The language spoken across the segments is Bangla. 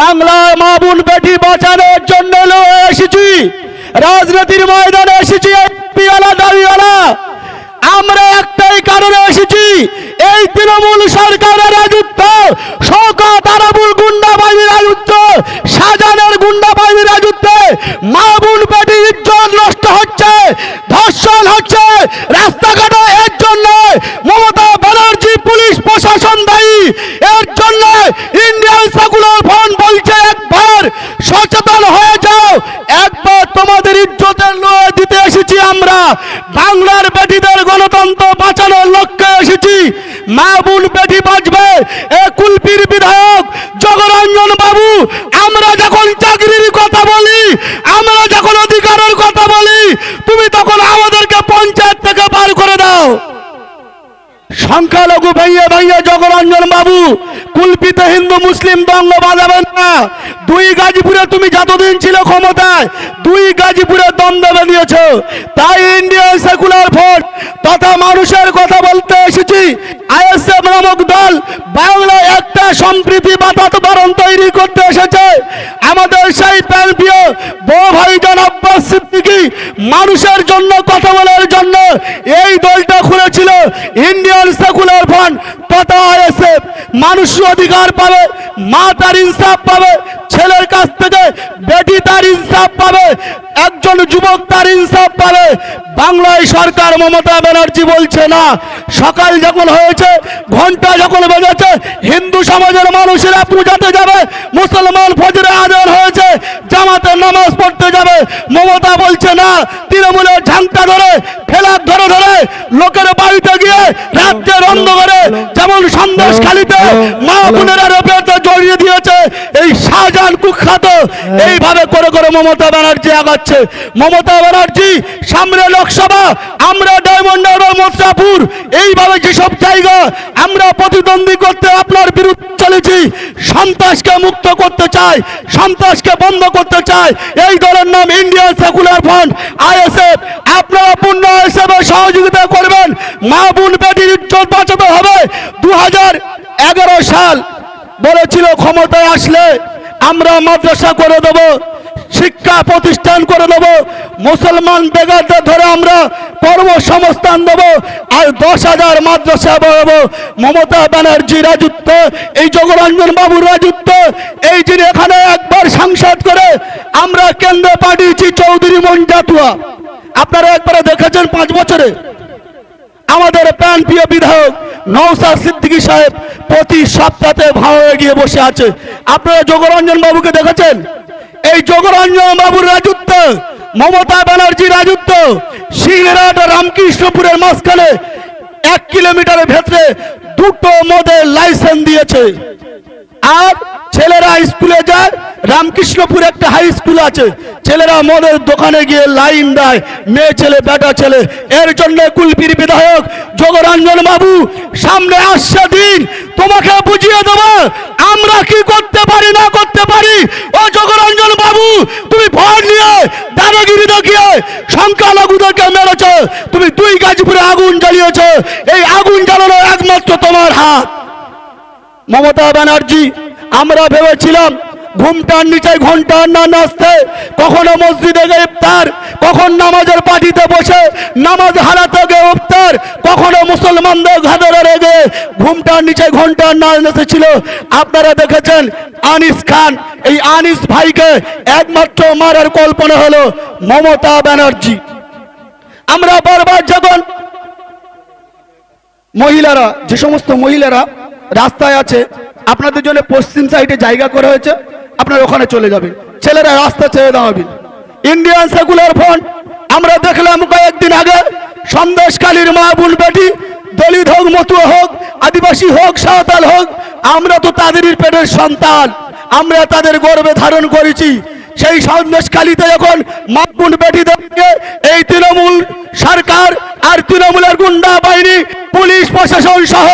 বাংলায় মা বোন বেটি বাঁচানোর জন্য এসেছি। রাজনীতির ময়দানে এসেছি আমরা একটাই কারণে এসেছি, এই তৃণমূল সরকারের রাজত্ব। শওকত আরাবুল গুন্ডাবাহিনী রাজত্ব, শাহজাহানের গুন্ডাবাহিনী রাজত্বে। মা বোন বেটি ইজ্জত নষ্ট হচ্ছে, ধর্ষণ হচ্ছে, রাস্তাঘাটে এর জন্য মমতা ব্যানার্জি, পুলিশ প্রশাসন এর জন্য ইন্ডিয়ান সেকুলার ফ্রন্ট বলছে একবার সচেতন হয়ে যাও। একবার তোমাদের ইজ্জতের লড়াই দিতে এসেছি আমরা। বাংলার বেটিদের গণতন্ত্র বাঁচানোর লক্ষ্যে এসেছি। মা বোন বেটি বাঁচবে। এ কুলপির বিধায়ক জগরঞ্জন বাবু, আমরা যখন চাকরির কথা বলি, আমরা যখন অধিকারের কথা বলি, তুমি তখন আমাদেরকে পঞ্চায়েত থেকে বার করে দাও। সংখ্যালঘু ভাইয়া ভাইয়া জগরঞ্জন বাবু, কুলপিতে হিন্দু মুসলিম দঙ্গ বাজাবেন না দুই গাজীপুরে তুমি যতদিন ছিল ক্ষমতায়, দুই গাজীপুরে দ্বন্দ্ব বেরিয়েছ তাই ইন্ডিয়ান সেকুলার ফ্রন্ট তথা মানুষের কথা বলতে এসেছি, আইএসএফ নামক দল বাংলায় একটা সম্প্রীতি বাতাবরণ তৈরি করতে এসেছে। আমাদের সেই প্রান্তীয় বউ ভাইজান আব্বাস সিদ্দিকি, মানুষের জন্য কথা বলার জন্য এই দলটা খুলেছিল ইন্ডিয়ান সেকুলার ফ্রন্ট তথা আইএসএফ মানুষ অধিকার পাবে মা তার ইনসাফ পাবে, ছেলের কাছ থেকে বেটি তার ইনসাফ পাবে, একজন যুবক তার ইনসাফ পাবে। বাংলায় সরকার মমতা ব্যানার্জি বলছে না, সকাল যখন হয়েছে, ঘণ্টা যখন বেজেছে, হিন্দু সমাজের মানুষেরা পূজাতে যাবে, মুসলমান ফজরে আদান হয়েছে। জামাতের নামাজ পড়তে যাবে। মমতা বলছে, না, তৃণমূলের ঝাঁকটা ধরে, ফেলার ধরে ধরে লোকের বাড়িতে গিয়ে রাজ্যের অন্ধকারে যেমন সন্দেশ খালিতে মা বোনেরা রেপেতে জড়িয়ে দিয়েছে এই শাহজাহান কুখ্যাত। এইভাবে করে করে মমতা ব্যানার্জি আগাচ্ছে। মমতা ব্যানার্জি, সামনে লোকসভা, আমরা ডায়মন্ড হারবার মথুরাপুর এইভাবে যেসব জায়গা আমরা প্রতিদ্বন্দ্বী করতে আপনার বিরুদ্ধে চলেছি, সন্ত্রাসকে মুক্ত করতে চাই, সন্ত্রাসকে বন্ধ করতে চাই, এই দলের নাম ইন্ডিয়ান সেকুলার ফ্রন্ট, আইএসএফ। আপনারা পূর্ণ হিসেবে সহযোগিতা করবেন। মা বোন বেটির ইজ্জত বাঁচাতে হবে। দু হাজার এগারো সাল বলেছিল, ক্ষমতায় আসলে আমরা মাদ্রাসা করে দেব, শিক্ষা প্রতিষ্ঠান করে দেব, মুসলমান বেগারদের ধরে আমরা কর্মসংস্থান দেব, আর দশ হাজার মাদ্রাসা বাড়াবো মমতা ব্যানার্জি রাজত্ব, এই জগরঞ্জন বাবুর রাজত্ব, এই যিনি এখানে একবার সাংসদ করে আমরা কেন্দ্রে পাঠিয়েছি চৌধুরী মঞ্জাতুয়া। আপনারা একবারে দেখেছেন পাঁচ বছরে। আমাদের প্রাণ প্রিয় বিধায়ক নৌসার সিদ্দিকী সাহেব প্রতি সপ্তাহে ভাঙে গিয়ে বসে আছে। আপনারা যোগরঞ্জন বাবুকে দেখেছেন? এই যোগরঞ্জন বাবুর রাজত্ব, মমতা ব্যানার্জি রাজত্ব সিংহরাট রামকৃষ্ণপুরের মাঝখানে এক কিলোমিটারের ভেতরে দুটো মদের লাইসেন্স দিয়েছে। আর ছেলেরা স্কুলে যায়, রামকৃষ্ণপুর একটা হাই স্কুল আছে। ছেলেরা মদের দোকানে গিয়ে লাইন দেয়, মেয়ে ছেলে, বেটা ছেলে। এর জন্য কুলপির বিধায়ক জগরঞ্জন বাবু, সামনে আসছে দিন, তোমাকে বুঝিয়ে দেবো, আমরা কি করতে পারি, না করতে পারি? ও জগরঞ্জন বাবু, তুমি ভয় নিয়ে দাদাগিরি দেখিয়ে সংখ্যালঘুদেরকে মেরেছ। তুমি দুই গাজীপুরে আগুন জ্বালিয়েছ। এই আগুন জ্বালানো একমাত্র তোমার হাত। মমতা ব্যানার্জি, আমরা ভেবেছিলাম ঘুমটার নিচে ঘণ্টার না নাচতে, কখনো মসজিদে গিয়ে ইফতার, কখন নামাজের পার্টিতে বসে নামাজ হারাতে গিয়ে ইফতার, কখনো মুসলমানদের ঘাদরে রেগে ঘুমটার নিচে ঘণ্টার না নেচেছিল। আপনারা দেখেছেন আনিস খান, এই আনিস ভাইকে একমাত্র মারার কল্পনা হলো মমতা ব্যানার্জি। আমরা বারবার যখন মহিলারা, যে সমস্ত মহিলারা রাস্তায় আছে। আপনাদের জন্য পশ্চিম সাইডে জায়গা করা হয়েছে। আপনারা ওখানে চলে যাবেন। ছেলেরা রাস্তা ছেড়ে দাঁড়াবেন ইন্ডিয়ান সেকুলার ফ্রন্ট আমরা দেখলাম কয়েকদিন আগে সন্দেশকালীর মা বোন বেটি, দলিত হোক, মতুয়া হোক, আদিবাসী হোক, সাঁওতাল হোক, আমরা তো তাদেরই পেটের সন্তান। আমরা তাদের গর্বে ধারণ করেছি। সেই সন্দেশকালীতে যখন মাপুন বেটিদেরকে এই তৃণমূল সরকার আর তৃণমূলের গুন্ডা বাহিনী, পুলিশ, প্রশাসন সহ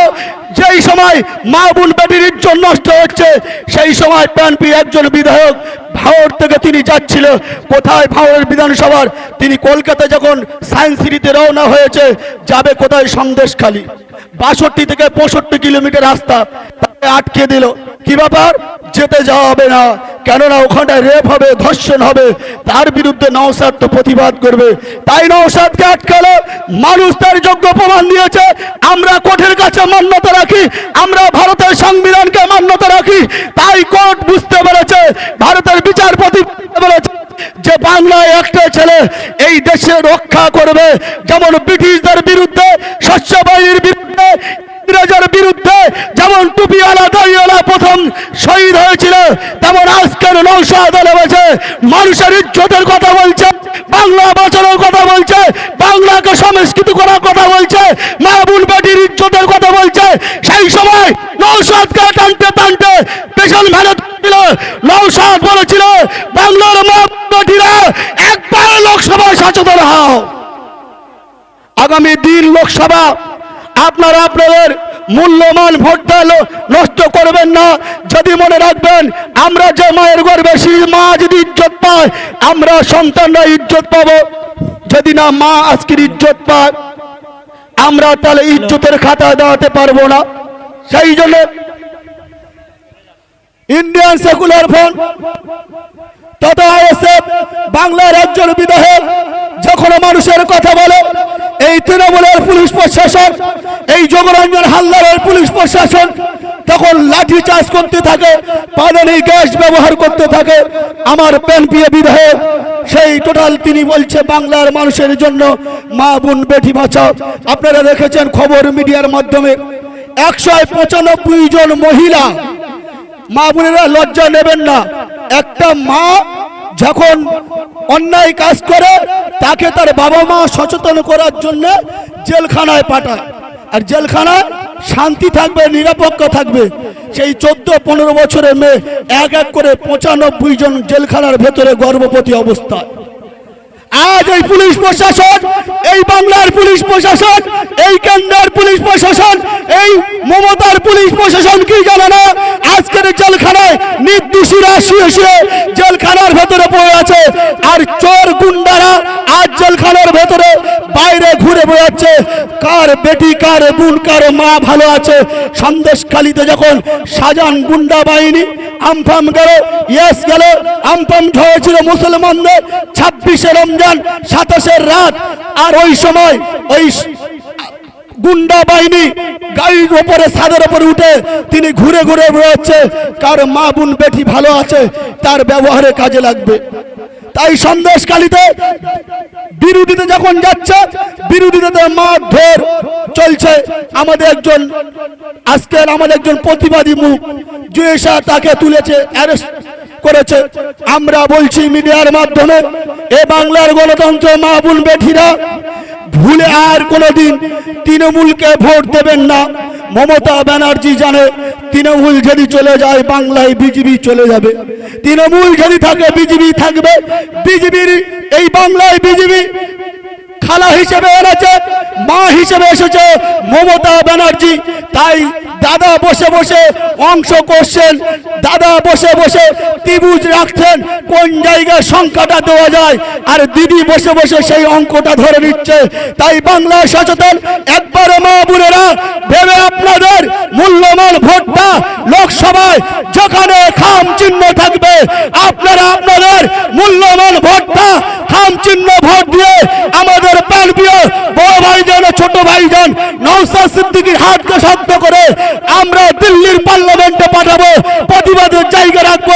যেই সময় মা বোন বেটির ইজ্জত নষ্ট হচ্ছে, সেই সময় প্রাণপি একজন বিধায়ক ভাওর থেকে তিনি যাচ্ছিল। কোথায় ভাওরের বিধানসভার? তিনি কলকাতা যখন সায়েন্স সিটিতে রওনা হয়েছে, যাবে কোথায় সন্দেশখালি? বাষট্টি থেকে পঁয়ষট্টি কিলোমিটার রাস্তা, তাকে আটকে দিল। কি ব্যাপার? যেতে যাওয়া হবে না। কেননা ওখানটায় রেপ হবে, ধর্ষণ হবে। তার বিরুদ্ধে নওসাদ তো প্রতিবাদ করবে। তাই নওসাদকে আটকালো মানুষ তার যোগ্য প্রমাণ দিয়েছে। আমরা কোর্টের কাছে মান্যতা রাখি। আমরা ভারতের সংবিধানকে মান্যতা রাখি। তাই কোর্ট বুঝতে পেরেছে, ভারতের বিচারপতি পেরেছে যে বাংলায় একটা ছেলে এই দেশে রক্ষা করবে। যেমন ব্রিটিশদের বিরুদ্ধে শস্য বাহিনীর বিরুদ্ধে ইংরেজের বিরুদ্ধে যেমন টুপিওয়ালা দাড়িওয়ালা প্রথম শহীদ হয়েছিল, তেমন আজকের নৌসাদ নেমেছে মানুষের ইজ্জতের কথা বলছে, বাংলা বাঁচানোর কথা বলছে, বাংলাকে সংস্কৃত করার কথা বলছে মাহবুল বেটির ইজ্জতের কথা বলছে। সেই সময় নৌসাদকে টানতে টানতে পেছন মেহনত ছিল নৌসাদ বলেছিল, বাংলার মা বেটিরা একবার লোকসভায় সচেতন হও। আগামী দিন লোকসভা, আপনারা, আপনাদের মূল্যবান ভোটটা নষ্ট করবেন না। যদি মনে রাখবেন, আমরা যে মায়ের গর্বে সেই মা যদি ইজ্জত পায়, আমরা সন্তানরা ইজ্জত পাবো। যদি না মা আজকের ইজ্জত পায়, আমরা তাহলে ইজ্জতের খাতা দেওয়াতে পারব না। সেই জন্য ইন্ডিয়ান সেকুলার ফ্রন্ট তথা বাংলা রাজ্যের বিধায়ক, যখন মানুষের কথা বলে এই তৃণমূলের পুলিশ প্রশাসন, এই যোগরঞ্জন হালদারের পুলিশ প্রশাসন তখন লাঠি চার্জ করতে থাকে পানি গ্যাস ব্যবহার করতে থাকে। আমার প্যান প্রিয় বিধায়ক সেই টোটাল তিনি বলছে বাংলার মানুষের জন্য, মা বোন বেটি বাঁচাও। আপনারা দেখেছেন খবর মিডিয়ার মাধ্যমে একশো পঁচানব্বই জন মহিলা, মা বোনেরা লজ্জা নেবেন না। একটা মা যখন অন্যায় কাজ করে, তাকে তার বাবা মা সচেতন করার জন্য জেলখানায় পাঠায়। আর জেলখানায় শান্তি থাকবে নিরাপত্তা থাকবে। সেই চোদ্দ, পনেরো বছরের মেয়ে এক এক করে পঁচানব্বই জন জেলখানার ভেতরে গর্ভবতী অবস্থায়। আজ এই পুলিশ প্রশাসন, এই বাংলার পুলিশ প্রশাসন, এই কেন্দ্রের পুলিশ প্রশাসন, এই মমতার পুলিশ প্রশাসন কি জানে না? আজকের জেলখানায় নির্দোষীরা জেলখানার ভেতরে পড়ে আছে। আর চোর গুন্ডারা আজ জেলখানার ভেতরে বাইরে ঘুরে বেড়াচ্ছে। কার বেটি, কার বোন, কার মা ভালো আছে? সন্দেশ সন্দেশখালিতে যখন সাজান গুন্ডা বাহিনী আমফাম গেল, ইয়েস গেল, আমফাম হয়েছিল মুসলমানদের। ছাব্বিশে রমজান সাতাশের রাত। আর ওই সময় ওই গুন্ডা বাহিনী গাড়ির ওপরে, ছাদের ওপরে উঠে তিনি ঘুরে ঘুরে বেরোচ্ছে কার মা বোন বেটি ভালো আছে, তার ব্যবহারে কাজে লাগবে। তাই সন্দেশকালীতে বিরোধীতে যখন যাচ্ছে, বিরোধীতে মারধর চলছে। আমাদের একজন, আজকের আমাদের একজন প্রতিবাদী মুখ, জুয়েশা তাকে তুলেছে, অ্যারেস্ট করেছে। আমরা বলছি মিডিয়ার মাধ্যমে, এ বাংলার গণতন্ত্র মাহবুল বেঠিরা ভুলে আর কোনোদিন তৃণমূলকে ভোট দেবেন না। মমতা ব্যানার্জি জানে, তৃণমূল যদি চলে যায়, বাংলায় বিজেপি চলে যাবে। তৃণমূল যদি থাকে, বিজেপি থাকবে। বিজেপির এই বাংলায় বিজেপি খালা হিসেবে এনেছে, মা হিসেবে এসেছে মমতা ব্যানার্জি। তাই দাদা বসে বসে অংশ করছেন, দাদা বসে বসে ত্রিভুজ রাখছেন, কোন জায়গায় সংখ্যাটা দেওয়া যায়, আর দিদি বসে বসে সেই অঙ্কটা ধরে নিচ্ছে। তাই বাংলা সচেতন, একবারে মা বোনেরা ভেবে আপনাদের মূল্যবান ভোটটা লোকসভায় যেখানে খাম চিহ্ন থাকবে, আপনারা আপনাদের মূল্যবান ভোটটা খাম চিহ্ন ভোট দিয়ে আমাদের প্রাণপ্রিয় বড় ভাইজান ছোট ভাইজান নৌসাদ সিদ্দিকীর হাতকে শক্ত করে আমরা দিল্লির পার্লামেন্টে পাঠাবো, প্রতিবাদের জায়গা রাখব,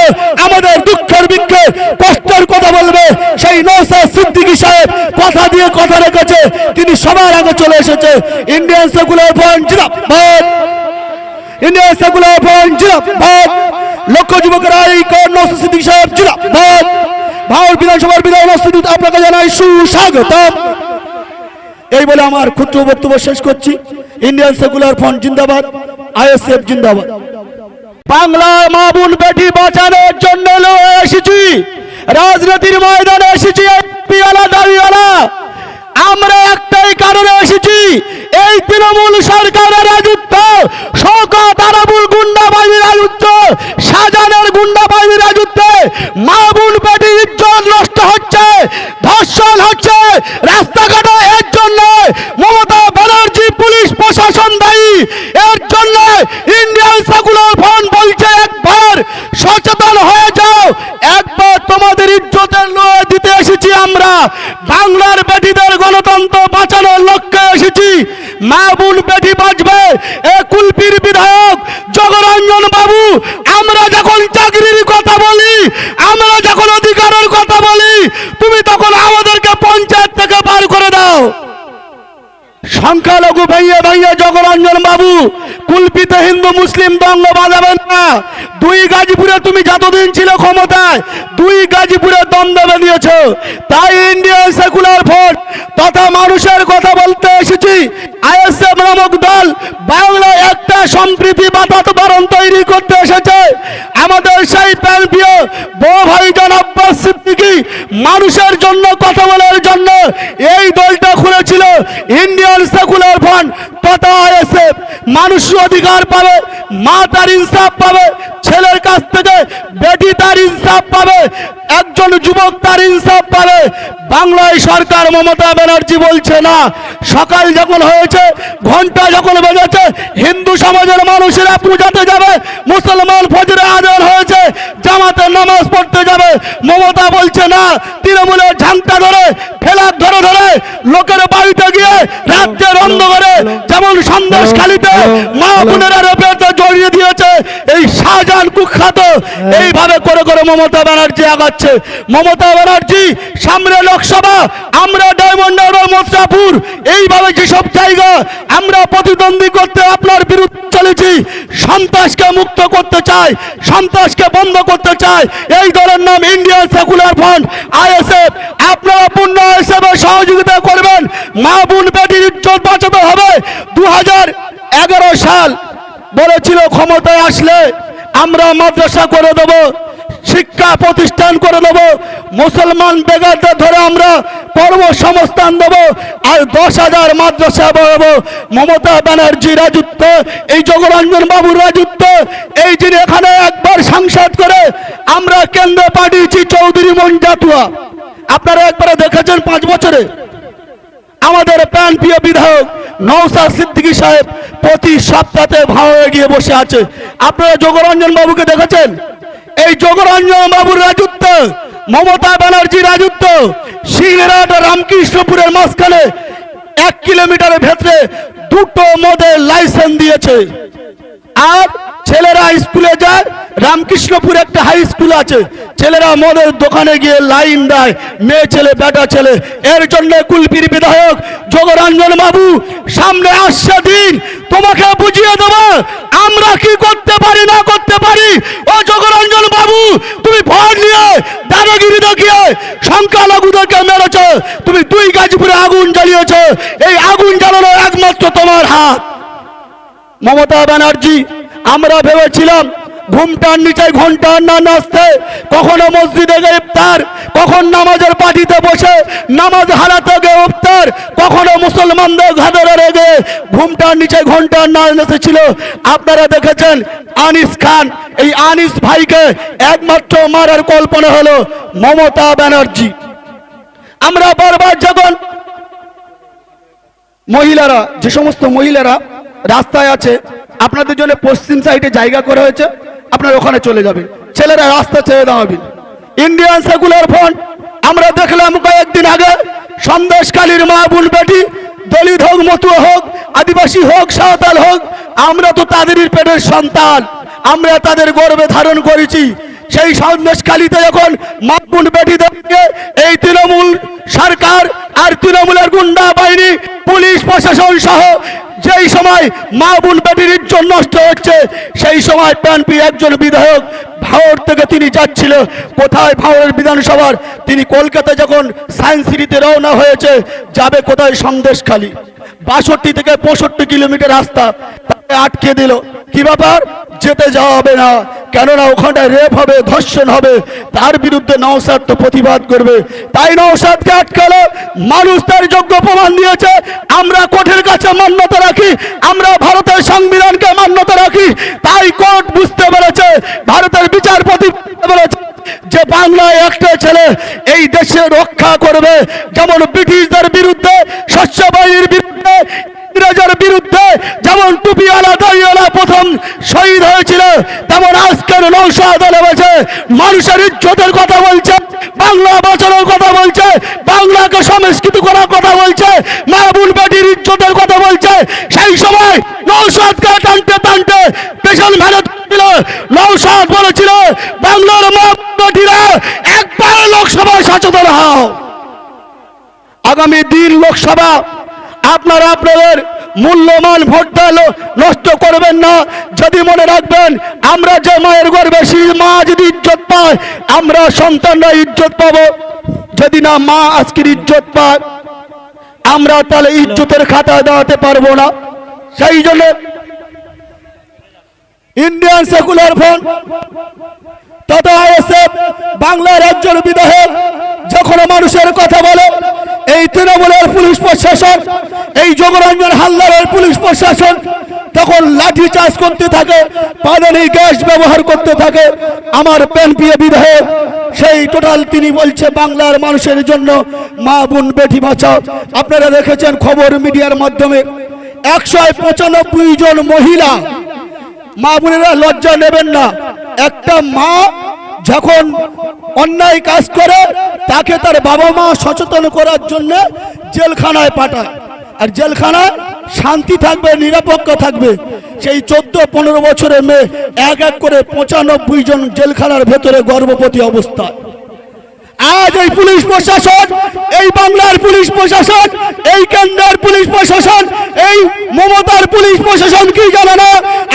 আমাদের দুঃখের বিক্ষে কষ্টের কথা বলবে। সেই নৌসাদ সিদ্দিকী সাহেব কথা দিয়ে কথা রেখেছে, তিনি সবার আগে চলে এসেছে। ইন্ডিয়ান সেকুলার ফ্রন্ট, জিন্দাবাদ। ইন্ডিয়ান সেকুলার ফ্রন্ট, জিন্দাবাদ। লক্ষ যুবকেরা, এই নৌসাদ সিদ্দিকী সাহেব, জিন্দাবাদ। ভারত বিধানসভার বিধান উপস্থিত আপনাকে জানাই সুস্বাগতম। এই বলে আমার ক্ষুদ্র বক্তব্য শেষ করছি। ইন্ডিয়ান সেকুলার ফ্রন্ট, জিন্দাবাদ। আইএসএফ জিন্দাবাদ। বাংলার মা বোন বেটি বাঁচানোর জন্য এসেছি। রাজনীতির ময়দানে এসেছি দাঁড়িয়ালা আমরা একটাই কারণে এসেছি, এই তৃণমূল সরকারের রাজত্ব শওকত আরাবুল গুন্ডা বাহিনীর রাজত্ব শাহজাহানের গুন্ডা বাহিনীর রাজত্বে মা বোন বেটির ইজ্জত নষ্ট হচ্ছে ধর্ষণ হচ্ছে রাস্তাঘাটে এর জন্য মমতা ব্যানার্জি পুলিশ প্রশাসন দায়ী ইজ্জতের লড়াই দিতে এসেছি আমরা বাংলার বেটিদের গণতন্ত্র বাঁচানোর লক্ষ্যে এসেছি মা বোন বেটি বাঁচবে এ কুলপির বিধায়ক জগরঞ্জন বাবু আমরা যখন চাকরির কথা বলি আমরা যখন অধিকারের কথা বলি তুমি তখন আমাদেরকে পঞ্চায়েত থেকে বার করে দাও সংখ্যালঘু ভাইয়ে ভাইয়ে জগরঞ্জন বাবু কুলপিতে হিন্দু মুসলিম দঙ্গ বাজাবেন না দুই গাজীপুরে তুমি যতদিন ছিল ক্ষমতায় দুই গাজীপুরে দ্বন্দ্ব বেরিয়েছ তাই ইন্ডিয়ান সেকুলার ফ্রন্ট তথা মানুষের কথা বলতে এসেছি। আইএসএফ নামক দল বাংলায় একটা সম্প্রীতি বাতাবরণ তৈরি করতে এসেছে। আমাদের সেই প্যান্পিও বড় ভাই জন আব্বাস সিদ্দিকী মানুষের জন্য কথা বলার জন্য এই দলটা খুলেছিল। ইন্ডিয়ান সেকুলার ফান্ড মানুষ অধিকার পাবে মা তার ইনসাফ পাবে, ছেলের কাছ থেকে বেটি তার ইনসাফ পাবে, একজন যুবক তার ইনসাফ পাবে। বাংলায় সরকার মমতা ব্যানার্জি বলছে না, সকাল যখন হয়েছে, ঘণ্টা যখন বেজেছে, হিন্দু সমাজের মানুষেরা পূজাতে যাবে, মুসলমান ফজরে আদান হয়েছে, জামাতে নামাজ পড়তে যাবে। মমতা বলছে না, তৃণমূলের ঝাংটা ধরে, ফেলার ধরে ধরে লোকের বাড়িতে গিয়ে রাত্রের অন্ধকারে যেমন সন্দেশ খালিতে মা বোনেরা রেপেতে জড়িয়ে দিয়েছে। এই শাহজাহান কুখ্যাত। এইভাবে করে করে মমতা ব্যানার্জি আগাচ্ছে। মমতা ব্যানার্জি সামনে লোকসভা আমরা ডায়মন্ড হারবার মথুরাপুর এইভাবে যেসব জায়গা আমরা প্রতিদ্বন্দ্বী করতে আপনার বিরুদ্ধে চলেছি সন্ত্রাসকে মুক্ত করতে চাই সন্ত্রাসকে বন্ধ করতে চাই এই দলের নাম ইন্ডিয়ান সেকুলার ফ্রন্ট আইএসএফ আপনারা পূর্ণ হিসেবে সহযোগিতা করবেন। মা বোন বেটির ইজ্জত বাঁচাতে হবে। দু এগারো সাল বলেছিল, ক্ষমতায় আসলে আমরা মাদ্রাসা করে দেব, শিক্ষা প্রতিষ্ঠান করে দেব, মুসলমান বেগারদের ধরে আমরা পর্ব কর্মসংস্থান দেব, আর দশ হাজার মাদ্রাসা বাড়াবো মমতা ব্যানার্জি রাজত্ব, এই জগরঞ্জন বাবুর রাজত্ব, এই যিনি এখানে একবার সাংসদ করে আমরা কেন্দ্র পাঠিয়েছি চৌধুরী মঞ্জাতুয়া। আপনারা একবারে দেখেছেন পাঁচ বছরে? আমাদের প্রাণ প্রিয় বিধায়ক নৌসাদ সিদ্দিকী সাহেব প্রতি সপ্তাহে ভাড়া গিয়ে বসে আছে। আপনারা যোগরঞ্জন বাবুকে দেখেছেন? এই যোগরঞ্জন বাবুর রাজত্ব, মমতা ব্যানার্জি রাজত্ব সিংহরাট রামকৃষ্ণপুরের মাঝখানে এক কিলোমিটারের ভেতরে দুটো মদের লাইসেন্স দিয়েছে। আর ছেলেরা স্কুলে যায়, রামকৃষ্ণপুর একটা হাই স্কুল আছে। ছেলেরা মদের দোকানে গিয়ে লাইন দেয়, মেয়ে ছেলে, বেটা ছেলে। এর জন্য কুলপির বিধায়ক যোগরঞ্জন বাবু, সামনে আসছে দিন, তোমাকে বুঝিয়ে দেব, আমরা কি করতে পারি, না করতে পারি? ও যোগরঞ্জন বাবু, তুমি ভর নিয়ে দাদাগিরি দেখিয়ে সংখ্যালঘুদেরকে মেরেছ। তুমি দুই গাজীপুরে আগুন জ্বালিয়েছ। এই আগুন জ্বালানো একমাত্র তোমার হাত। মমতা ব্যানার্জি আমরা ভেবেছিলাম ঘুমটার নিচে ঘণ্টার না নাচতে, কখনো মসজিদে গিয়ে ইফতার, কখন নামাজের পার্টিতে বসে নামাজ হারাতে গিয়ে ইফতার, কখনো মুসলমানদের ঘাদরে রেগে ঘুমটার নিচে ঘণ্টার না নেচেছিল। আপনারা দেখেছেন আনিস খান, এই আনিস ভাইকে একমাত্র মারার কল্পনা হলো মমতা ব্যানার্জি। আমরা বারবার যখন মহিলারা, যে সমস্ত মহিলারা রাস্তায় আছে আপনাদের জন্য পশ্চিম সাইডে জায়গা করা হয়েছে। আপনার ওখানে চলে যাবেন। ছেলেরা রাস্তা ছেড়ে দাঁড়াবেন ইন্ডিয়ান সেকুলার ফ্রন্ট আমরা দেখলাম কয়েকদিন আগে সন্দেশকালীর মা বোন বেটি, দলিত হোক, মতুয়া হোক, আদিবাসী হোক, সাঁওতাল হোক, আমরা তো তাদেরই পেটের সন্তান। আমরা তাদের গর্বে ধারণ করেছি। সেই সন্দেশকালীতে যখন মা বোন বেটিদেরকে এই তৃণমূল সরকার আর তৃণমূলের গুন্ডা বাহিনী, পুলিশ, প্রশাসন সহ যেই সময় মা বোন বেটির ইজ্জত নষ্ট হচ্ছে, সেই সময় প্যানপি একজন বিধায়ক ভাওর থেকে তিনি যাচ্ছিল। কোথায় ভাওরের বিধানসভার? তিনি কলকাতা যখন সায়েন্স সিটিতে রওনা হয়েছে, যাবে কোথায় সন্দেশখালী? বাষট্টি থেকে পঁয়ষট্টি কিলোমিটার রাস্তা, তাকে আটকে দিল। কি ব্যাপার? যেতে যাওয়া হবে না। কেননা ওখানটায় রেপ হবে, ধর্ষণ হবে, তার বিরুদ্ধে নওসাদ তো প্রতিবাদ করবে। তাই নওসাদকে আটকালো মানুষ তার যোগ্য প্রমাণ দিয়েছে। আমরা কোর্টের কাছে মান্যতা রাখি, আমরা ভারতের সংবিধানকে মান্যতা রাখি। তাই কোর্ট বুঝতে পেরেছে, ভারতের বিচারপতি পেরেছে যে বাংলায় একটা ছেলে এই দেশে রক্ষা করবে। যেমন ব্রিটিশদের বিরুদ্ধে শস্য বাহিনীর বিরুদ্ধে ইংরেজের বিরুদ্ধে যেমন টুপিওয়ালা, দাড়িওয়ালা প্রথম শহীদ হয়েছিল, তেমন আজকের নৌসাদ নেমেছে। মানুষের ইজ্জতের কথা বলছে, বাংলা বাঁচানোর কথা বলছে, বাংলাকে সংস্কৃত করার কথা বলছে মাহবুল বেটির ইজ্জতের কথা বলছে। সেই সময় নৌসাদকে টানতে টানতে পেছন ভেড়ে ছিল নৌসাদ বলেছিল বাংলার মা বেটিরা একবার লোকসভায় সচেতন হও আগামী দিন লোকসভা আপনারা মূল্যবান ভোটটা নষ্ট করবেন না। যদি মনে রাখবেন, আমরা যে মায়ের গর্বে সেই মা যদি ইজ্জত পায়, আমরা সন্তানরা ইজ্জত পাবো। যদি না মা, আজকের ইজ্জত পায়। আমরা তাহলে ইজ্জতের খাতা দাঁড়াতে পারব না। সেই জন্য ইন্ডিয়ান সেকুলার ফ্রন্ট তথা বাংলার একজন বিধায়ক, যখন মানুষের কথা বলে এই তৃণমূলের পুলিশ প্রশাসন, এই যোগরঞ্জন হালদারের পুলিশ প্রশাসন তখন লাঠি চার্জ করতে থাকে পাদানি গ্যাস ব্যবহার করতে থাকে। আমার প্যান প্রিয় বিধায়ক, সেই টোটাল তিনি বলছে, বাংলার মানুষের জন্য মা বোন বেটি বাঁচাও। আপনারা দেখেছেন খবর মিডিয়ার মাধ্যমে একশো পঁচানব্বই জন মহিলা মা বোনেরা লজ্জা নেবেন না। একটা মা যখন অন্যায় কাজ করে, তাকে তার বাবা মা সচেতন করার জন্য জেলখানায় পাঠায়। আর জেলখানায় শান্তি থাকবে, নিরাপক্ষ থাকবে। সেই চোদ্দ, পনেরো বছরের মেয়ে এক এক করে পঁচানব্বই জন জেলখানার ভেতরে গর্ভবতী অবস্থায়। আজ এই পুলিশ প্রশাসন, এই বাংলার পুলিশ প্রশাসন, এই কেন্দ্রের পুলিশ প্রশাসন, এই মমতার পুলিশ প্রশাসন কি জানে না?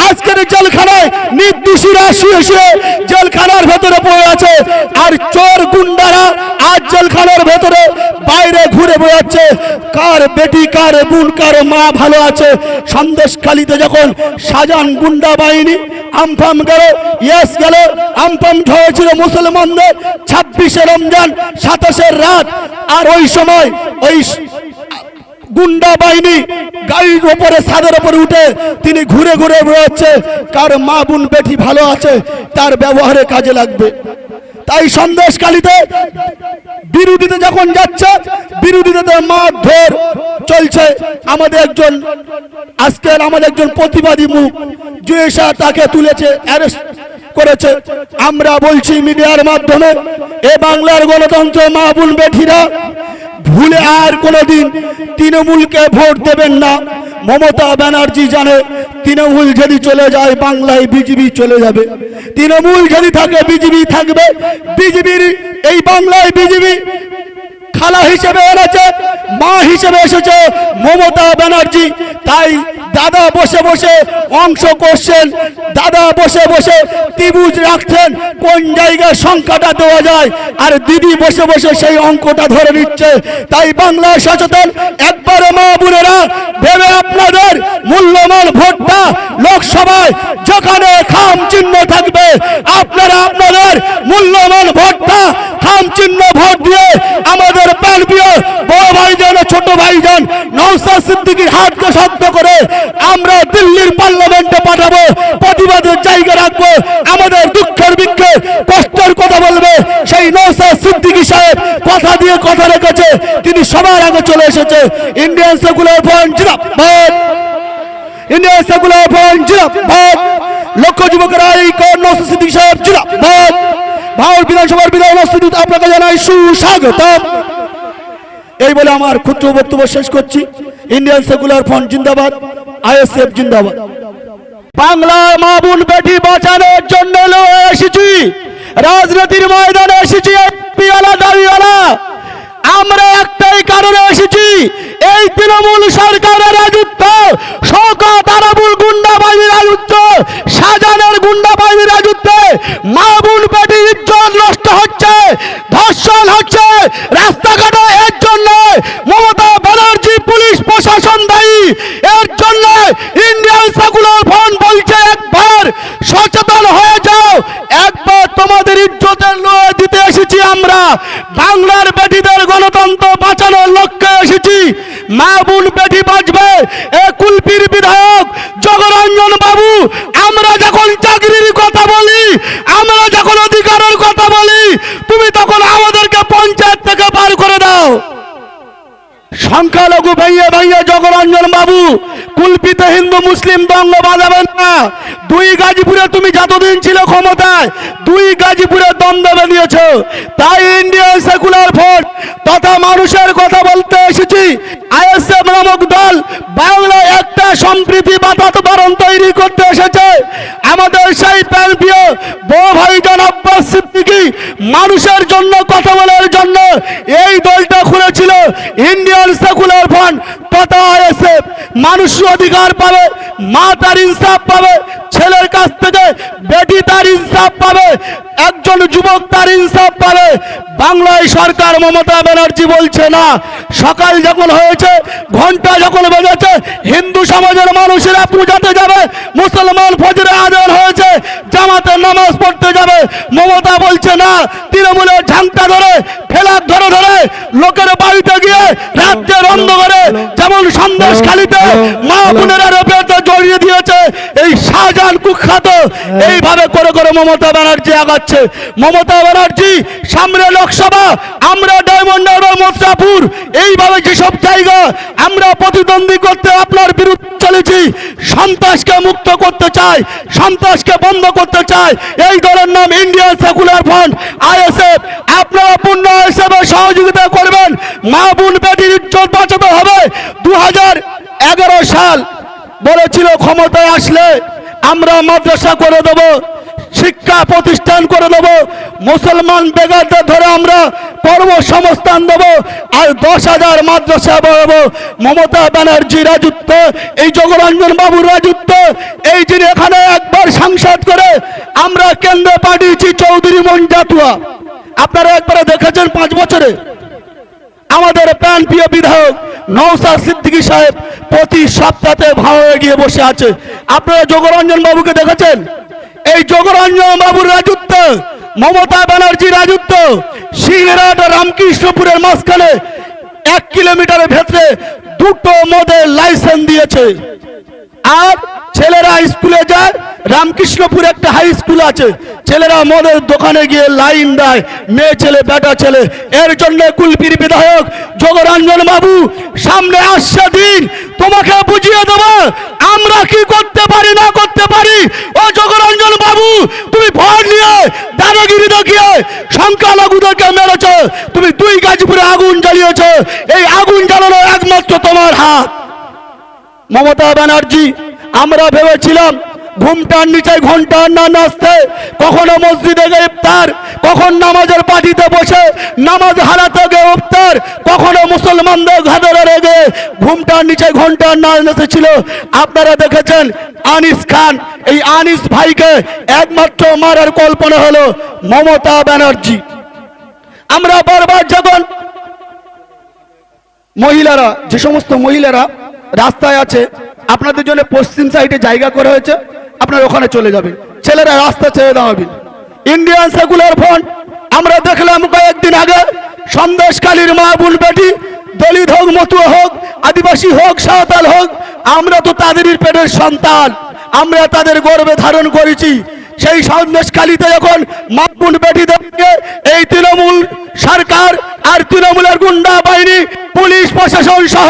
আজকের জেলখানায় নির্দোষীরা শুয়ে শুয়ে জেলখানার ভেতরে পড়ে আছে। আর চোর গুন্ডারা আজ জেলখানার ভেতরে বাইরে ঘুরে বেড়াচ্ছে। কার বেটি, কার বোন, কার মা ভালো আছে? সন্দেশখালিতে যখন সাজান গুন্ডা বাহিনী আমফাম গেল, ইয়েস গেল, আমফাম হয়েছিল মুসলমানদের, ছাব্বিশে রমজান সাতাশের রাত। আর ওই সময় ওই গুন্ডা বাহিনী গাড়ির ওপরে, ছাদের ওপরে উঠে তিনি ঘুরে ঘুরে বেরোচ্ছে কার মা বোন বেটি ভালো আছে, তার ব্যবহারে কাজে লাগবে। তাই সন্দেশকালীতে বিরোধীতে যখন যাচ্ছে, বিরোধীতে মারধর চলছে। আমাদের একজন, আজকের আমাদের একজন প্রতিবাদী মুখ জুয়েশা তাকে তুলেছে, অ্যারেস্ট করেছে। আমরা বলছি মিডিয়ার মাধ্যমে, এ বাংলার গণতন্ত্র মাহবুল বেঠিরা, ভুলে আর কোনোদিন তৃণমূলকে ভোট দেবেন না। মমতা ব্যানার্জি জানে, তৃণমূল যদি চলে যায়, বাংলায় বিজেপি চলে যাবে। তৃণমূল যদি থাকে, বিজেপি থাকবে। বিজেপির এই বাংলায় বিজেপি খালা হিসেবে এনেছে, মা হিসেবে এসেছে মমতা ব্যানার্জি। তাই দাদা বসে বসে অংশ করছেন, দাদা বসে বসে ত্রিভুজ রাখছেন, কোন জায়গায় সংখ্যাটা দেওয়া যায়? আর দিদি বসে বসে সেই অঙ্কটা ধরে নিচ্ছে। তাই বাংলা সচেতন, একবারে মা বোনেরা, ভেবে আপনাদের মূল্যবান ভোটটা লোকসভায় যেখানে খাম চিহ্ন থাকবে, আপনারা আপনাদের মূল্যবান ভোটটা খাম চিহ্ন ভোট দিয়ে আমাদের প্রাণ প্রিয় বড় ভাইজান ছোট ভাইজান নৌসাদ সিদ্দিকীর হাতকে শব্দ করে আমরা দিল্লির পার্লামেন্টে পাঠাবো প্রতিবাদের জায়গা রাখব, আমাদের দুঃখের বিক্ষে কষ্টের কথা বলবে। সেই নৌসাদ সিদ্দিকী সাহেব কথা দিয়ে কথা রেখেছে, তিনি সবার আগে চলে এসেছে। ইন্ডিয়ান সেকুলার ফ্রন্ট জিন্দাবাদ। ইন্ডিয়ান সেকুলার ফ্রন্ট জিন্দাবাদ। লক্ষ এই নৌসাদ সিদ্দিকী সাহেব, জিন্দাবাদ। ভারত বিধানসভার বিধায়ক আপনাকে জানাই সুস্বাগতম। এই বলে আমার ক্ষুদ্র বক্তব্য শেষ করছি। ইন্ডিয়ান সেকুলার ফ্রন্ট জিন্দাবাদ। আইএসএফ জিন্দাবাদ। বাংলার মা বোন বেটি বাঁচানোর জন্য এসেছি। রাজনীতির ময়দানে এসেছি দাবিওয়ালা আমরা একটাই কারণে এসেছি। এই তৃণমূল সরকারের রাজত্ব শওকত আরাবুল গুন্ডা বাহিনীর রাজত্ব, শাহজাহানের গুন্ডা বাহিনীর রাজত্বে মা বোন বেটি ইজ্জত নষ্ট হচ্ছে, ধর্ষণ হচ্ছে, রাস্তাঘাটে এর জন্য মমতা ব্যানার্জি পুলিশ প্রশাসন দায়ী, এর জন্য ইন্ডিয়ান সেকুলার ফ্রন্ট বলছে, একবার সচেতন হয়ে যাও, একবার তোমাদের ইজ্জতের লড়াই দিতে এসেছি আমরা বাংলার বেটিদের গণতন্ত্র বাঁচানোর লক্ষ্যে এসেছি মা বোন বেটি বাঁচবে এ কুলপির বিধায়ক জগরঞ্জন বাবু আমরা যখন চাকরির কথা বলি আমরা যখন অধিকারের কথা বলি তুমি তখন আমাদেরকে পঞ্চায়েত থেকে বার করে দাও সংখ্যালঘু ভাইয়া ভাইয়া জগরঞ্জন বাবু, কুলপিত হিন্দু মুসলিম দঙ্গ বাজাবেন না। দুই গাজীপুরে তুমি যতদিন ছিল ক্ষমতায়, দুই গাজীপুরে দ্বন্দ্ব বেরিয়েছ তাই ইন্ডিয়ান সেকুলার ভোট তথা মানুষের কথা বলতে এসেছি। আইএসএফ নামক দল বাংলায় একটা সম্প্রীতি বাতাবরণ তৈরি করতে এসেছে। আমাদের সেই প্রান্তীয় বড় ভাইজান আব্বাস সিদ্দিকী মানুষের জন্য কথা বলার জন্য এই দলটা খুলেছিল। ইন্ডিয়ান সেকুলার ফান্ড তথা আইএসএফ মানুষ অধিকার পাবে। মা তার ইনসাফ পাবে ছেলের কাছ থেকে বেটি তার ইনসাফ পাবে একজন যুবক তার ইনসাফ পাবে। বাংলায় সরকার মমতা ব্যানার্জি বলছে না সকাল যখন হয়েছে ঘণ্টা যখন বেজেছে হিন্দু সমাজের মানুষেরা পূজাতে যাবে মুসলমান ফজরে আজান হয়েছে জামাতে নামাজ পড়তে যাবে। মমতা বলছে না তৃণমূলের ঝাংটা ধরে ফেলার ধরে ধরে লোকের বাড়িতে গিয়ে রাত্রে রাজ্যের অন্ধকারে যেমন সন্দেশ খালিতে মা বোনেরা রেপেতে জড়িয়ে দিয়েছে। এই শাহজাহান কুখ্যাত। এইভাবে করে করে মমতা ব্যানার্জি আগাচ্ছে। মমতা ব্যানার্জি সামনে লোকসভা আমরা ডায়মন্ড হারবার মোত্রাপুর এইভাবে যেসব জায়গা আমরা প্রতিদ্বন্দ্বী করতে আপনার বিরুদ্ধে চলেছি সন্ত্রাসকে মুক্ত করতে চাই সন্ত্রাসকে বন্ধ করতে চাই এই দলের নাম ইন্ডিয়ান সেকুলার ফ্রন্ট আইএসএফ। আপনারা পূর্ণ হিসেবে সহযোগিতা করবেন। মা বোন বেটির ইজ্জত বাঁচাতে হবে দু এগারো সাল বলেছিল ক্ষমতায় আসলে আমরা মাদ্রাসা করে দেব, শিক্ষা প্রতিষ্ঠান করে দেব, মুসলমান বেগারদের ধরে আমরা কর্মসংস্থান দেব, আর দশ হাজার মাদ্রাসা বাড়াবো মমতা ব্যানার্জি রাজত্ব, এই জগরঞ্জন বাবুর রাজত্ব, এই যিনি এখানে একবার সাংসদ করে আমরা কেন্দ্রে পাঠিয়েছি চৌধুরী মঞ্জাতুয়া। আপনারা একবারে দেখেছেন পাঁচ বছরে? আমাদের প্রাণ প্রিয় বিধায়ক নৌসাদ সিদ্দিকী সাহেব প্রতি সপ্তাহে ভাড়ে গিয়ে বসে আছে। আপনারা যোগরঞ্জন বাবুকে দেখেছেন? এই যোগরঞ্জন বাবুর রাজত্ব, মমতা ব্যানার্জি রাজত্ব সিংহরাট রামকৃষ্ণপুরের মাঝখানে এক কিলোমিটারের ভেতরে দুটো মদের লাইসেন্স দিয়েছে। আর ছেলেরা স্কুলে যায়, রামকৃষ্ণপুর একটা হাই স্কুল আছে। ছেলেরা মদের দোকানে গিয়ে লাইন দেয়, মেয়ে ছেলে, বেটা ছেলে। এর জন্য কুলপির বিধায়ক যোগরঞ্জন বাবু, সামনে আসছে দিন, তোমাকে বুঝিয়ে দেব, আমরা কি করতে পারি, না করতে পারি? ও যোগরঞ্জন বাবু, তুমি ভর নিয়ে দাদাগিরি দেখিয়ে সংখ্যালঘুদেরকে মেরেছ। তুমি দুই গাছপুরে আগুন জ্বালিয়েছ। এই আগুন জ্বালানো একমাত্র তোমার হাত। মমতা ব্যানার্জি, আমরা ভেবেছিলাম ঘুমটার নিচে ঘণ্টার না নাচতে। কখনো মসজিদে গিয়ে ইফতার, কখন নামাজের পার্টিতে বসে, নামাজ হারাতে গিয়ে ইফতার, কখনো মুসলমানদের ঘাদরে রেগে। ঘুমটার নিচে ঘণ্টার না নেচেছিল। আপনারা দেখেছেন আনিস খান, এই আনিস ভাইকে একমাত্র মারার কল্পনা হলো মমতা ব্যানার্জি। আমরা বারবার যখন মহিলারা, যে সমস্ত মহিলারা রাস্তায় আছে, আপনাদের জন্য পশ্চিম সাইডে জায়গা করা হয়েছে। আপনারা ওখানে চলে যাবে। ছেলেরা রাস্তা ছেড়ে দাঁড়াবেন ইন্ডিয়ান সেকুলার ফ্রন্ট আমরা দেখলাম কয়েকদিন আগে সন্দেশকালীর মা বোন বেটি, দলিত হোক, মতুয়া হোক, আদিবাসী হোক, সাঁওতাল হোক, আমরা তো তাদেরই পেটের সন্তান। আমরা তাদের গর্বে ধারণ করেছি। সেই সন্দেশকালীতে যখন মা বোন বেটিদেরকে এই তৃণমূল সরকার আর তৃণমূলের গুন্ডা বাহিনী, পুলিশ, প্রশাসন সহ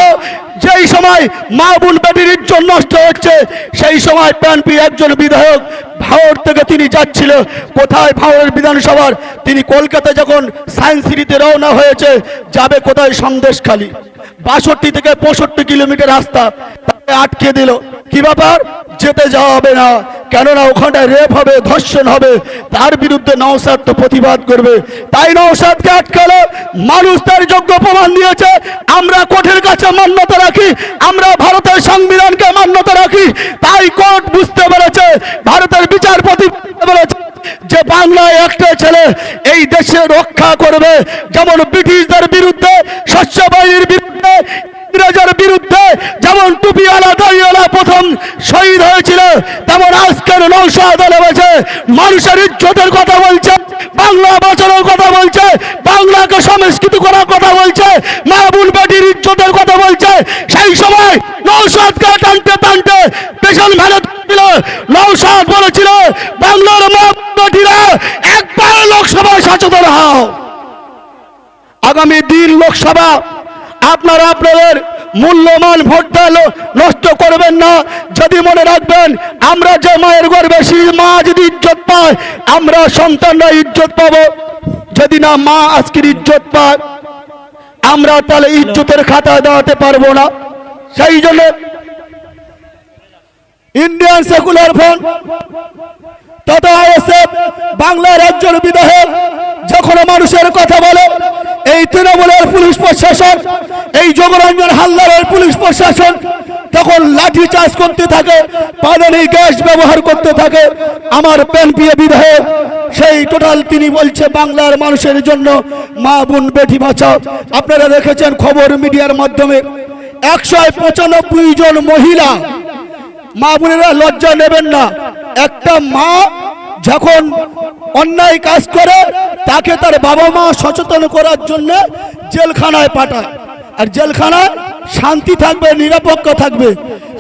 যেই সময় মা বোন বেটির ইজ্জত নষ্ট হচ্ছে, সেই সময় প্যানপি একজন বিধায়ক ভাওর থেকে তিনি যাচ্ছিল। কোথায় ভাওরের বিধানসভার? তিনি কলকাতা যখন সায়েন্স সিটিতে রওনা হয়েছে, যাবে কোথায় সন্দেশখালী? বাষট্টি থেকে পঁয়ষট্টি কিলোমিটার রাস্তা। আটকে দিল। কি ব্যাপার? যেতে যাওয়া হবে না। কেননা ওখানটায় রেপ হবে, ধর্ষণ হবে। তার বিরুদ্ধে নওসাদ তো প্রতিবাদ করবে। তাই নওসাদকে আটকালো। মানুষ তার যোগ্য প্রমাণ দিয়েছে। আমরা কোর্টের কাছে মান্যতা রাখি। আমরা ভারতের সংবিধানকে মান্যতা রাখি। তাই কোর্ট বুঝতে পেরেছে। ভারতের বিচারপতি পেরেছে যে বাংলায় একটা ছেলে এই দেশে রক্ষা করবে। যেমন ব্রিটিশদের বিরুদ্ধে শস্য বিরুদ্ধে ইংরেজের বিরুদ্ধে যেমন টুপিওয়ালা, দাড়িওয়ালা প্রথম শহীদ হয়েছিল, তেমন আজকের নৌসাদ নেমেছে। মানুষের ইজ্জতের কথা বলছে, বাংলা বাঁচানোর কথা বলছে, বাংলাকে সংস্কৃতি করার কথা বলছে মাহবুল বেটির ইজ্জতের কথা বলছে। সেই সময় নৌসাদকে টানতে টানতে পেছন ভেলে ছিল নৌসাদ বলেছিল, বাংলার মা বেটিরা একবার লোকসভায় সচেতন হও। আগামী দিন লোকসভা আপনারা আপনাদের মূল্যমান ভোটটা নষ্ট করবেন না। যদি মনে রাখবেন, আমরা যে মায়ের গর্বে সেই মা যদি ইজ্জত পায়, আমরা সন্তানরা ইজ্জত পাবো। যদি না মা আজকের ইজ্জত পায়, আমরা তাহলে ইজ্জতের খাতা দাঁড়াতে পারব না। সেই জন্য ইন্ডিয়ান সেকুলার ফ্রন্ট তথা বাংলার একজন বিধায়ক যখন মানুষের কথা বলে এই তৃণমূলের পুলিশ প্রশাসন, এই যোগরঞ্জন হালদারের পুলিশ প্রশাসন তখন লাঠি চার্জ করতে থাকে পাদানি গ্যাস ব্যবহার করতে থাকে, আমার প্যানপিয়ে বিধায়ক, সেই টোটাল তিনি বলছে বাংলার মানুষের জন্য মা বোন বেটি বাঁচাও। আপনারা দেখেছেন খবর মিডিয়ার মাধ্যমে, একশো পঁচানব্বই জন মহিলা মা বোনেরা লজ্জা নেবেন না। একটা মা যখন অন্যায় কাজ করে তাকে তার বাবা মা সচেতন করার জন্য জেলখানায় পাঠায়। আর জেলখানায় শান্তি থাকবে, নিরাপক্ষ থাকবে।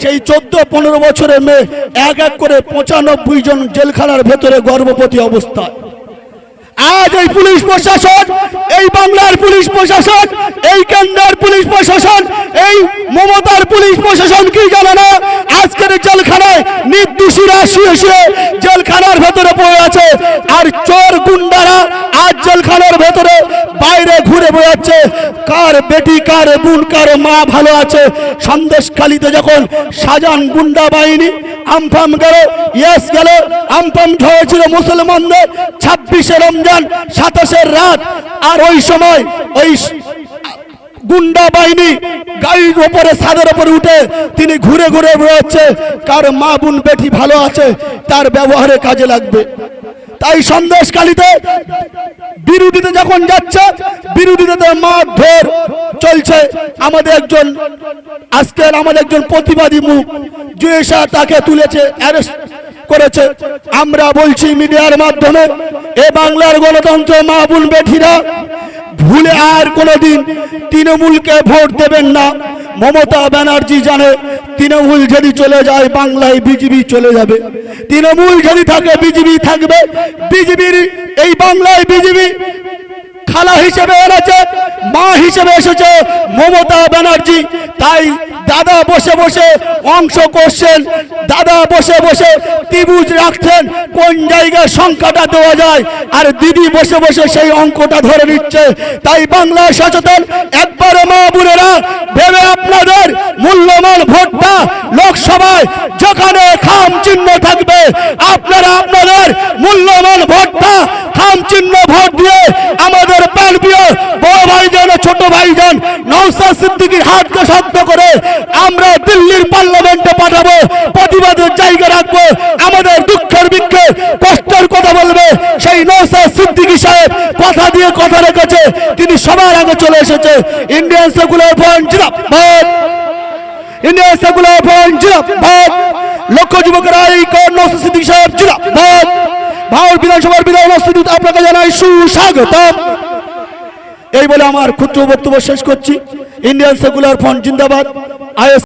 সেই চোদ্দ, পনেরো বছরের মেয়ে এক এক করে পঁচানব্বই জন জেলখানার ভেতরে গর্ভবতী অবস্থা আজ এই পুলিশ প্রশাসন, এই বাংলার পুলিশ প্রশাসন, এই কেন্দ্রের পুলিশ প্রশাসন, এই মমতার পুলিশ প্রশাসন কি জানে না? আজকের জেলখানায় নির্দোষীরা শুয়ে শুয়ে জেলখানার ভেতরে পড়ে আছে। আর চোর গুন্ডারা আজ জেলখানার ভেতরে বাইরে ঘুরে বেড়াচ্ছে কার বেটি, কার বোন, কার মা ভালো আছে? সন্দেশখালিতে যখন সাজান গুন্ডা বাহিনী আমফাম গেল, ইয়েস গেল, আমফাম হয়েছিল মুসলমানদের, ছাব্বিশে রমজান সাতাশের রাত, আর ওই সময় ওই গুন্ডা বাহিনী গাড়ির ওপরে, ছাদের ওপরে উঠে তিনি ঘুরে ঘুরে বেরোচ্ছে কার মা বোন বেটি ভালো আছে, তার ব্যবহারে কাজে লাগবে। তাই সন্দেশকালীতে বিরোধীতে যখন যাচ্ছে, বিরোধীতে মারধর চলছে। আমাদের একজন, আজকের আমাদের একজন প্রতিবাদী মুখ জুয়েশা তাকে তুলেছে, অ্যারেস্ট করেছে। আমরা বলছি মিডিয়ার মাধ্যমে, এ বাংলার গণতন্ত্র মা বোন বেঠিরা, ভুলে আর কোনোদিন তৃণমূলকে ভোট দেবেন না। মমতা ব্যানার্জি জানে, তৃণমূল যদি চলে যায়, বাংলায় বিজেপি চলে যাবে। তৃণমূল যদি থাকে, বিজেপি থাকবে। বিজেপির এই বাংলায় বিজেপি খালা হিসেবে এনেছে, মা হিসেবে এসেছে মমতা ব্যানার্জি। তাই দাদা বসে বসে অংশ করছেন, দাদা বসে বসে ত্রিভুজ রাখছেন, কোন জায়গায় সংখ্যাটা দেওয়া যায়, আর দিদি বসে বসে সেই অঙ্কটা ধরে নিচ্ছে। তাই বাংলা সচেতন, একবারে মা বোনেরা, ভেবে আপনাদের মূল্যবান ভোটটা লোকসভায় যেখানে খাম চিহ্ন থাকবে, আপনারা আপনাদের মূল্যবান ভোটটা খাম চিহ্ন ভোট দিয়ে আমাদের প্রাণপ্রিয় বড় ভাইজান ও ছোট ভাইজান নৌসাদ সিদ্দিকীর হাতকে শক্ত করে আমরা দিল্লির পার্লামেন্টে পাঠাবো, প্রতিবাদের জায়গা রাখব, আমাদের দুঃখের বিক্ষে কষ্টের কথা বলবে। সেই নৌসাদ সিদ্দিকী সাহেব কথা দিয়ে কথা রেখেছে, তিনি সবার আগে চলে এসেছে। ইন্ডিয়ান সেকুলার ফ্রন্ট, জিন্দাবাদ। ইন্ডিয়ান সেকুলার ফ্রন্ট, জিন্দাবাদ। লক্ষ যুবকেরা এই নৌসাদ সিদ্দিকী সাহেব, জিন্দাবাদ। ভারত বিধানসভার উপস্থিত আপনাকে জানাই সুস্বাগতম। এই বলে আমার ক্ষুদ্র বক্তব্য শেষ করছি। ইন্ডিয়ান সেকুলার ফ্রন্ট জিন্দাবাদ আইএস